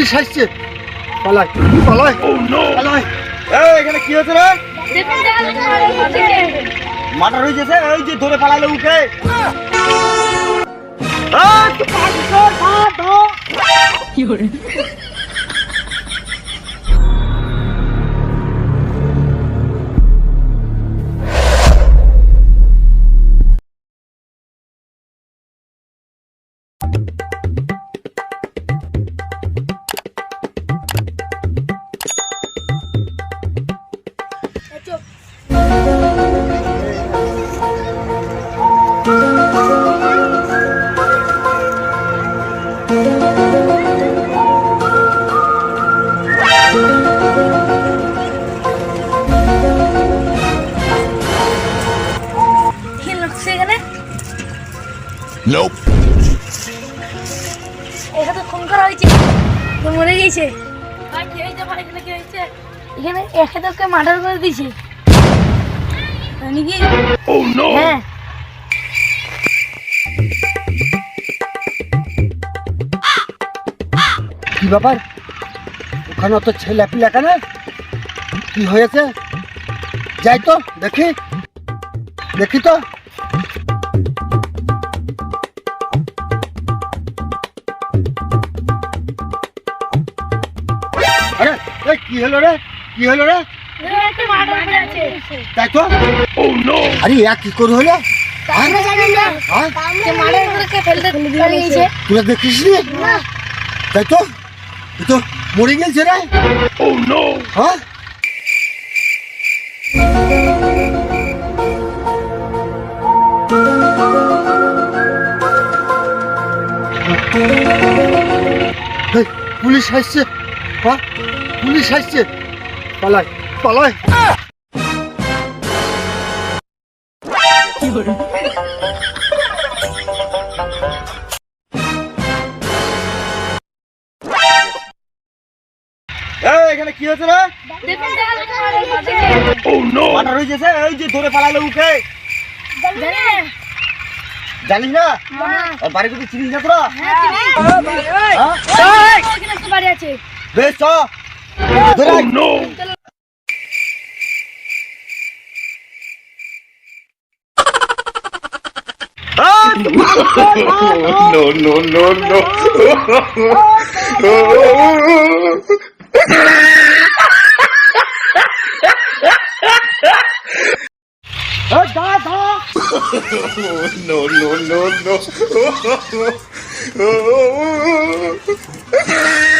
Police আসছে। পালাই পালাই পালাই। এই এখানে কি হচ্ছে রে? মার্ডার হয়ে গেছে? এই যে ধরে পালালে উঠে। কি Nope. এখানে খুন করা হয়েছে? তো মরে গেছে? এখানে একে তোকে মার্ডার করে দিয়েছে। নাকি Oh no. হ্যাঁ। কি ব্যাপার? ওখানে অত ছেলে পিলা কেন? কি হয়েছে? যাই তো দেখি। দেখি তো। এই, কি হলো রে? কি হলো রে? তাই তো? আরে এক কি করে হলো? হ্যাঁ? যে মার্ডার করে কে ফেলতে পালিয়েছে তুই দেখিস নি? তাই তো? তো মরে গেছে রে. হ্যাঁ? পুলিশ আসছে। হ্যাঁ? পুলিশ আসছে। পালাই পালাই। এখানে কি হয়েছে রে? দেখুন জানি no. মার্ডার হয়ে এই যে ধরে পালালে উঠে না জানিস না? আর বাড়ি কোথায় চিনিস না তোরা? হ্যাঁ হ্যাঁ? বেশ চ। Oh, no! Ah! no, no, no, no. oh, God, oh. no, no, no, no.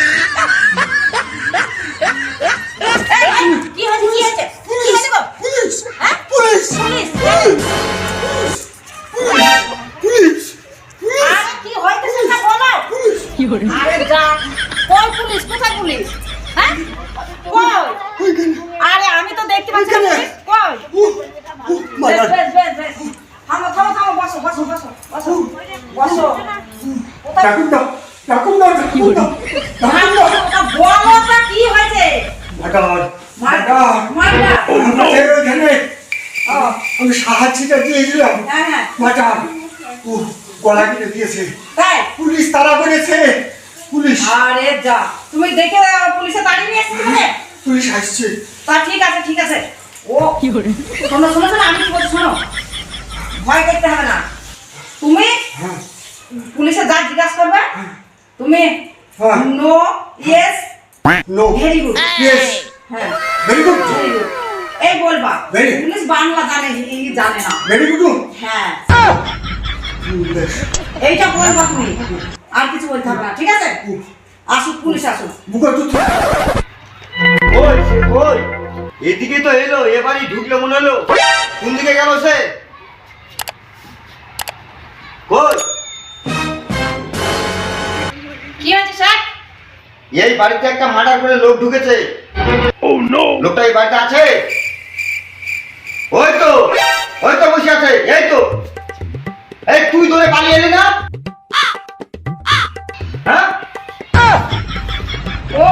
আমি তো দেখতে পাচ্ছি না পুলিশ কই বেশ বেশ বেশ বেশ। থামো থামো থামো বসো বসো বসো বসো। বসো। ডাকুন দাও ডাকুন দাও ডাকুন দাও ডাকুন দাও বলো তা কি হয়েছে? মার্ডার মার্ডার মার্ডার মার্ডার এখানে ও আমি সাহায্যটা দিয়েছিলাম। হ্যাঁ হ্যাঁ। মার্ডার ও গলা কেটে দিয়েছে। তাই? পুলিশ তারা করেছে। পুলিশ। আরে যা। তুমি দেখে পুলিশে দাঁড়িয়ে নিয়ে এসেছ মানে পুলিশ আসছে। তা ঠিক আছে ঠিক আছে। ও কি করে? শোনো শোনো শোনো আমি কি বলছি শোনো। ভয় করতে হবে না। তুমি হ্যাঁ। পুলিশে যা জিজ্ঞাসা করবে তুমি হ্যাঁ। No yes no very good yes হ্যাঁ। Very good good। এই বলবা পুলিশ বাংলা জানে হিন্দি জানে না। ভেরি গুড হ্যাঁ। এইটা বলবা তুমি। আর কিছু বলতে হবে না ঠিক আছে? আসুক পুলিশ আসুক। বুকা সে এদিকে তো এলো এবারই ঢুকলো মনে হলো। কোন দিকে গেল সে? কই? কি হয়েছে স্যার? এই বাড়িতে একটা মার্ডার করে লোক ঢুকেছে। Oh. লোকটা এই বাড়িতে আছে? ওই তো ওই তো বসে আছে এই তো। এই তুই ধরে পালিয়ে এলি না? হ্যাঁ? ও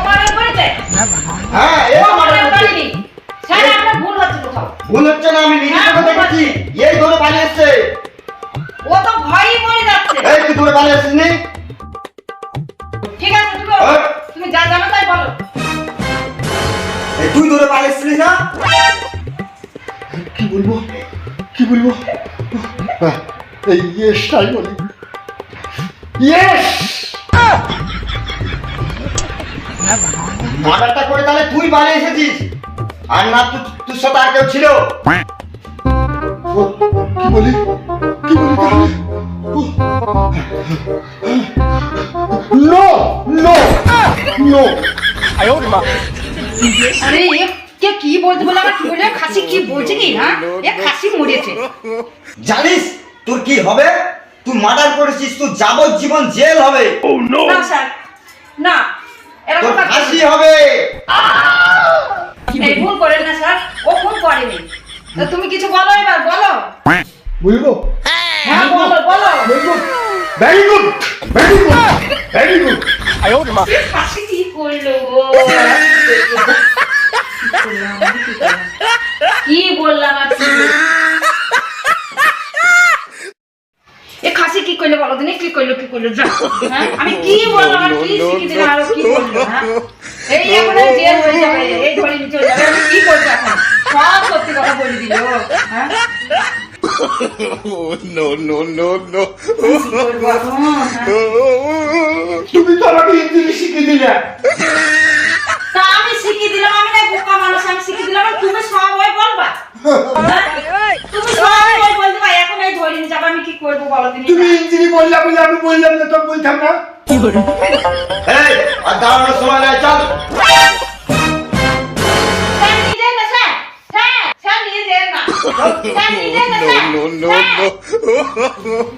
ভুল হচ্ছে না আমি নিজে চোখে দেখেছি। এই ধরে পালিয়ে এসছে। ও তো ভয়ই মরে যাচ্ছে। এই তুই ধরে পালিয়ে এসছিস নি? ঠিক আছে তুমি তুমি যা তুই ধরে পালিয়েছিলিস না? কি বলব? কি বলব? এই ইয়েসটাই বলি। ইয়েস! মার্ডারটা করে তাহলে তুই পালিয়ে এসেছিস। আর না তুই সাথে আর কেউ ছিল? কি বলি? কি বলি তাহলে? নো নো নো আরে কে কি বলতে বলে আমার কি বলে? খাসি কি বলছে কি হ্যাঁ? এ খাসি মরেছে। জানিস তোর কি হবে? তুই মার্ডার করেছিস তুই যাবজ্জীবন জেল হবে। Oh no! না স্যার। না এরকম ফাঁসি হবে। এই ভুল করেন না স্যার ও ভুল করেনি। তা তুমি কিছু বলো এবার বলো। বলব হ্যাঁ বলো বলো। বলব very good very good very good এ খাসি কি করল গো? কি বললাম আর কি? এ খাসি কি করল বলো দিনে কি করল কি করল? হ্যাঁ? আমি কি বললাম আর কি? শিখে দিলাম আর কি বলল হ্যাঁ? এই এখন জেল হয়ে যাবে এই ধরে নিচে যাবে। কি করব এখন? সব সত্যি কথা বলে দিল। হ্যাঁ? Oh no no no no! কি করব এখন? তুমি তো আমাকে শিখিয়ে দিলে। তা আমি শিখিয়ে দিলাম আমি না বোকা মানুষ আমি শিখিয়ে দিলাম। তুমি সব ওই বলবা? হ্যাঁ? তুমি সব ওই বলতে পারি। এখন এই আমি কি করব বলো তুমি? ইঞ্জিনি বললা বলে আমি বললাম না তো বলতাম না। আর 俺当时说来站住。三弟真个帅，帅，三弟真个，三弟真个帅，No, no, no, no, no.